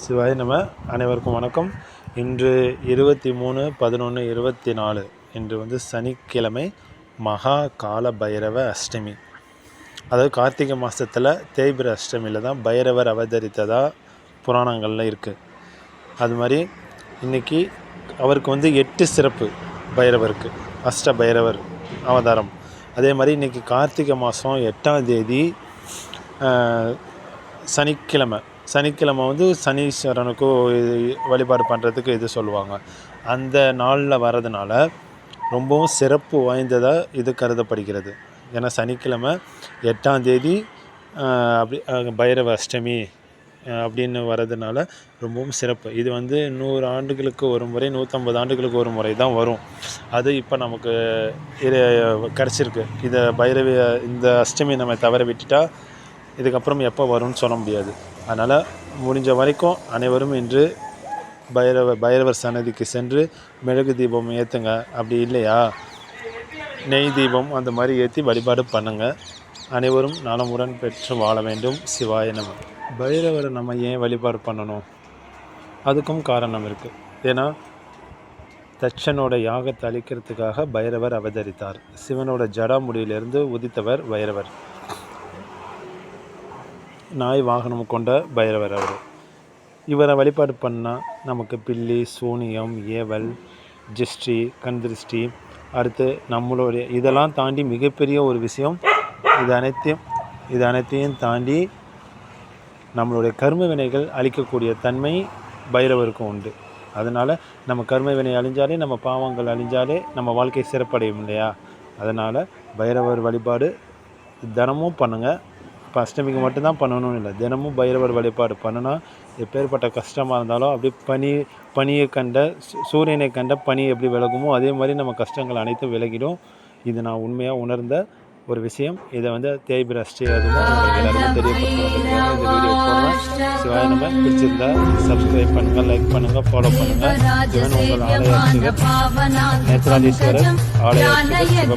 சிவாய் நம்ம அனைவருக்கும் வணக்கம். இன்று இருபத்தி மூணு பதினொன்று இருபத்தி நாலு இன்று வந்து சனிக்கிழமை மகா கால பைரவ அஷ்டமி. அதாவது கார்த்திகை மாதத்தில் தேய்பிர அஷ்டமியில் தான் பைரவர் அவதரித்ததாக புராணங்களில் இருக்குது அது மாதிரி இன்றைக்கி அவருக்கு வந்து எட்டு சிறப்பு பைரவருக்கு அஷ்ட பைரவர் அவதாரம். அதே மாதிரி இன்றைக்கி கார்த்திகை மாதம் எட்டாம் தேதி சனிக்கிழமை சனிக்கிழமை வந்து சனீஸ்வரனுக்கு இது- வழிபாடு பண்ணுறதுக்கு இது சொல்லுவாங்க. அந்த நாளில் வரதுனால ரொம்பவும் சிறப்பு வாய்ந்ததாக இது கருதப்படுகிறது. ஏன்னா சனிக்கிழமை எட்டாம் தேதி அப்படி பைரவ அஷ்டமி அப்படின்னு வர்றதுனால ரொம்பவும் சிறப்பு. இது வந்து நூறு ஆண்டுகளுக்கு ஒரு முறை நூற்றம்பது ஆண்டுகளுக்கு ஒரு முறை தான் வரும். அது இப்போ நமக்கு இது கிடச்சிருக்கு. இதை பைரவி இந்த அஷ்டமி நம்ம தவற விட்டுட்டா இதுக்கப்புறம் எப்போ வரும்னு சொல்ல முடியாது. அதனால் முடிஞ்ச வரைக்கும் அனைவரும் இன்று பைரவ பைரவர் சன்னதிக்கு சென்று மெழுகு தீபம் ஏற்றுங்க அப்படி இல்லையா? நெய் தீபம் அந்த மாதிரி ஏற்றி வழிபாடு பண்ணுங்கள் அனைவரும் நலமுடன் பெற்று வாழ வேண்டும். சிவாய நம. பைரவரை நம்ம ஏன் வழிபாடு பண்ணணும்? அதுக்கும் காரணம் இருக்குது ஏன்னா தட்சனோட யாகத்தை அழிக்கிறதுக்காக பைரவர் அவதரித்தார். சிவனோட ஜடாமுடியிலிருந்து உதித்தவர் பைரவர். நாய் வாகனம் கொண்ட பைரவர் அவர். இவரை வழிபாடு பண்ணால் நமக்கு பில்லி சூனியம் ஏவல் ஜிஷ்டி கண்திருஷ்டி அடுத்து நம்மளுடைய இதெல்லாம் தாண்டி மிகப்பெரிய ஒரு விஷயம் இது அனைத்தையும் இது அனைத்தையும் தாண்டி நம்மளுடைய கர்ம வினைகள் அழிக்கக்கூடிய தன்மை பைரவருக்கும் உண்டு. அதனால் நம்ம கர்ம வினை அழிஞ்சாலே நம்ம பாவங்கள் அழிஞ்சாலே நம்ம வாழ்க்கை சிறப்படையும் இல்லையா? அதனால் பைரவர் வழிபாடு தினமும் பண்ணுங்கள் இப்போ அஷ்டமிக்கு மட்டும்தான் பண்ணணும்னு இல்லை. தினமும் பைரவர் வழிபாடு பண்ணுனா எப்பேற்பட்ட கஷ்டமாக இருந்தாலும் அப்படியே பனி பனியை கண்ட சூரியனை கண்ட பனி எப்படி விலகுமோ அதே மாதிரி நம்ம கஷ்டங்கள் அனைத்தும் விலகிடும். இது நான் உண்மையாக உணர்ந்த ஒரு விஷயம். இதை வந்து தேய்பிர அஷ்டி அதுவும் எல்லாருக்கும் தெரியப்படுத்துறதுக்காக இந்த வீடியோ சிவாய நம்ம பிடிச்சிருந்தா சப்ஸ்கிரைப் பண்ணுங்கள் லைக் பண்ணுங்கள் ஃபாலோ பண்ணுங்கள் இவன் உங்கள் ஆலய அர்ச்சகர் நேத்ராதீஸ்வரர் ஆலய அர்ச்சகர்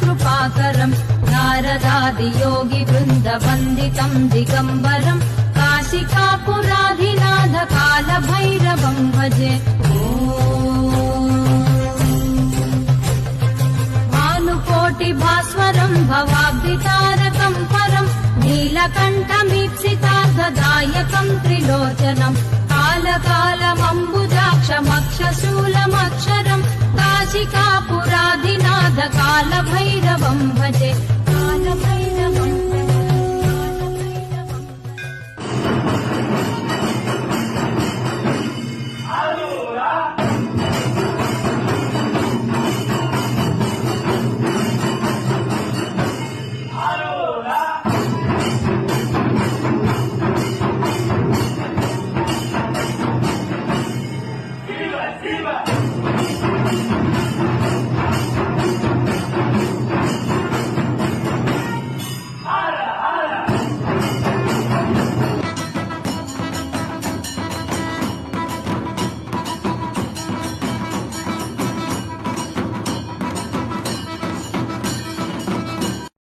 சிவபார்வதி योगि वृन्द दिगम्बरम् काशिका पुराधिनाथकाल भजे भानुकोटिभास्वरम् भवाब्दितारकम् परम् नीलकण्ठमीप्सितार्थदायकम् त्रिलोचनम् कालकालमम्बुजाक्षमक्षशूलमक्षरम् काशिका पुराधिनाथ भजे